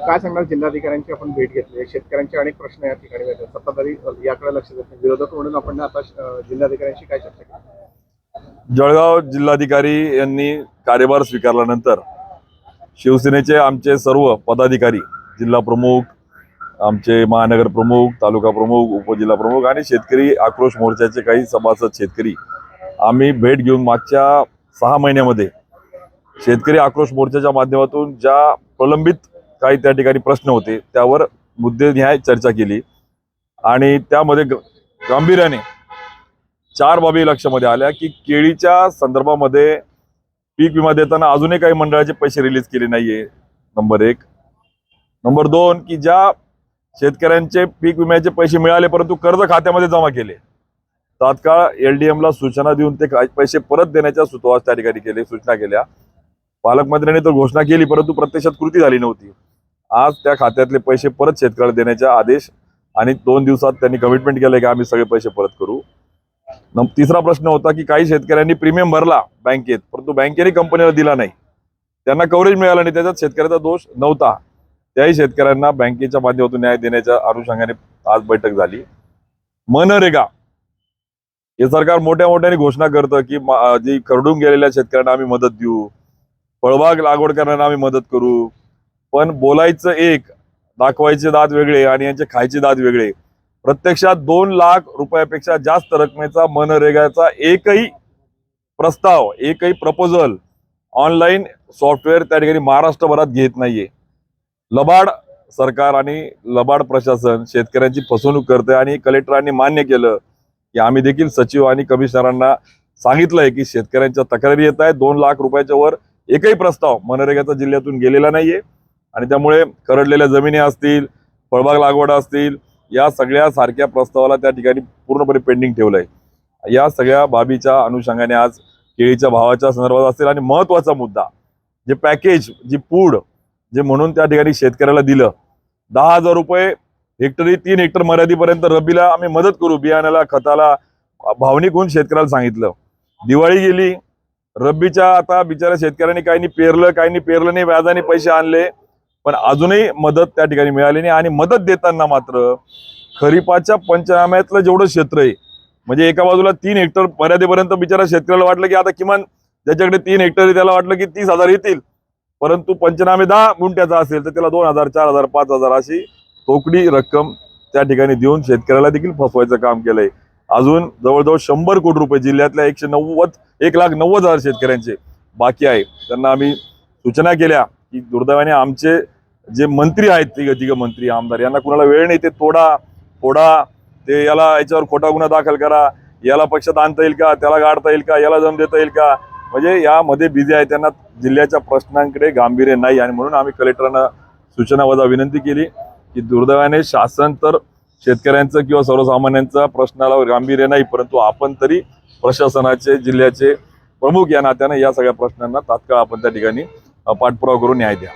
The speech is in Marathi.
काय सांगणार जिल्हाधिकाऱ्यांची आपण भेट घेतली. शेतकऱ्यांचे अनेक प्रश्न या ठिकाणी आहेत. सत्ताधारी याकडे लक्ष देत नाही. विरोधक म्हणून आपण आता जिल्हाधिकाऱ्यांशी काय चर्चा केली? जळगाव जिल्हाधिकारी यांनी कार्यभार स्वीकारल्यानंतर शिवसेनेचे आमचे सर्व पदाधिकारी जिल्हा प्रमुख आमचे महानगर प्रमुख तालुका प्रमुख उपजिल्हा प्रमुख आणि शेतकरी आक्रोश मोर्चाचे काही सभासद शेतकरी आम्ही भेट घेऊन मागच्या सहा महिन्यामध्ये शेतकरी आक्रोश मोर्चाच्या माध्यमातून ज्या प्रलंबित काही त्या ठिकाणी प्रश्न होते त्यावर मुद्दे न्याय चर्चा केली. आणि त्यामध्ये गांभीर्याने चार बाबी लक्षामध्ये आल्या की केळीच्या संदर्भामध्ये पीक विमा देताना अजूनही काही मंडळाचे पैसे रिलीज केले नाहीये नंबर एक. नंबर दोन की ज्या शेतकऱ्यांचे पीक विम्याचे पैसे मिळाले परंतु कर्ज खात्यामध्ये जमा केले. तात्काळ एल ला सूचना देऊन ते काही पैसे परत देण्याच्या सुतवास त्या ठिकाणी केले सूचना केल्या. पालकमंत्र्यांनी तर घोषणा केली परंतु प्रत्यक्षात कृती झाली नव्हती. आज त्या खात्यातले पैसे परत शेतकऱ्याला देण्याचा आदेश आणि दोन दिवसात त्यांनी कमिटमेंट केलं की आम्ही सगळे पैसे परत करू. तिसरा प्रश्न होता की काही शेतकऱ्यांनी प्रीमियम भरला बँकेत परंतु बँकेने कंपनीला दिला नाही. त्यांना कव्हरेज मिळालं नाही त्याच्यात शेतकऱ्याचा दोष नव्हता. त्याही शेतकऱ्यांना बँकेच्या माध्यमातून न्याय देण्याच्या अनुषंगाने आज बैठक झाली. मनरेगा. हे सरकार मोठ्या मोठ्याने घोषणा करतं की जी करडून गेलेल्या शेतकऱ्यांना आम्ही मदत देऊ. फळबाग लागवड करणाऱ्यांना आम्ही मदत करू. पण बोलायचं एक दाखवायचे दात वेगळे आणि यांचे खायचे दात वेगळे. प्रत्यक्षात दोन लाख रुपयापेक्षा जास्त रकमेचा मनरेगाचा एकही प्रस्ताव एकही प्रपोजल ऑनलाईन सॉफ्टवेअर त्या ठिकाणी महाराष्ट्रभरात घेत नाहीये. लबाड सरकार आणि लबाड प्रशासन शेतकऱ्यांची फसवणूक करते आणि कलेक्टरांनी मान्य केलं की आम्ही देखील सचिव आणि कमिशनरांना सांगितलंय की शेतकऱ्यांच्या तक्रारी येत आहेत. दोन लाख रुपयाच्या वर एकही प्रस्ताव मनरेगाचा जिल्ह्यातून गेलेला नाहीये. आणि त्यामुळे करडलेल्या जमिनी असतील फळबाग लागवड असतील या सगळ्या सारख्या प्रस्तावाला त्या ठिकाणी पूर्णपणे पेंडिंग ठेवलंय. या सगळ्या बाबीच्या अनुषंगाने आज केळीच्या भावाच्या संदर्भात असेल आणि महत्त्वाचा मुद्दा जे पॅकेज जी पूड जे म्हणून त्या ठिकाणी शेतकऱ्याला दिलं दहा हजार रुपये हेक्टरी तीन हेक्टर मर्यादेपर्यंत रब्बीला आम्ही मदत करू बियाण्याला खताला भावनिक होऊन शेतकऱ्याला सांगितलं. दिवाळी गेली रब्बीच्या आता बिचाऱ्या शेतकऱ्यांनी काही नाही पेरलं काही नाही पेरलं नाही व्याजाने पैसे आणले पण अजूनही मदत त्या ठिकाणी मिळाली नाही. आणि मदत देताना मात्र खरीपाच्या पंचनाम्यातलं जेवढं क्षेत्र आहे म्हणजे एका बाजूला तीन हेक्टर मर्यादेपर्यंत बिचारा शेतकऱ्याला वाटलं की आता किमान ज्याच्याकडे तीन हेक्टर आहे त्याला वाटलं की तीस हजार येतील. परंतु पंचनामे दहा गुंट्याचा असेल तर त्याला दोन हजार चार हजार पाच हजार अशी तोकडी रक्कम त्या ठिकाणी देऊन शेतकऱ्याला देखील फसवायचं काम केलंय. अजून जवळजवळ शंभर कोटी रुपये जिल्ह्यातल्या एकशे नव्वद एक लाख नव्वद हजार शेतकऱ्यांचे बाकी आहे. त्यांना आम्ही सूचना केल्या. की दुर्दैवाने आमचे जे मंत्री आहेत तिघ तिघ मंत्री आमदार यांना कुणाला वेळ नाही ते तोडा फोडा ते याला याच्यावर खोटा गुन्हा दाखल करा याला पक्षात आणता येईल का त्याला गाडता येईल का याला जम देता येईल का? म्हणजे यामध्ये बिझी आहे त्यांना जिल्ह्याच्या प्रश्नांकडे गांभीर्य नाही आणि म्हणून आम्ही कलेक्टरांना सूचना वजा विनंती केली की दुर्दैवाने शासन तर शेतकऱ्यांचं किंवा सर्वसामान्यांचा प्रश्नाला गांभीर्य नाही परंतु आपण तरी प्रशासनाचे जिल्ह्याचे प्रमुख या नात्याने या सगळ्या प्रश्नांना तात्काळ आपण त्या ठिकाणी पाठपुरावा करून न्याय द्या.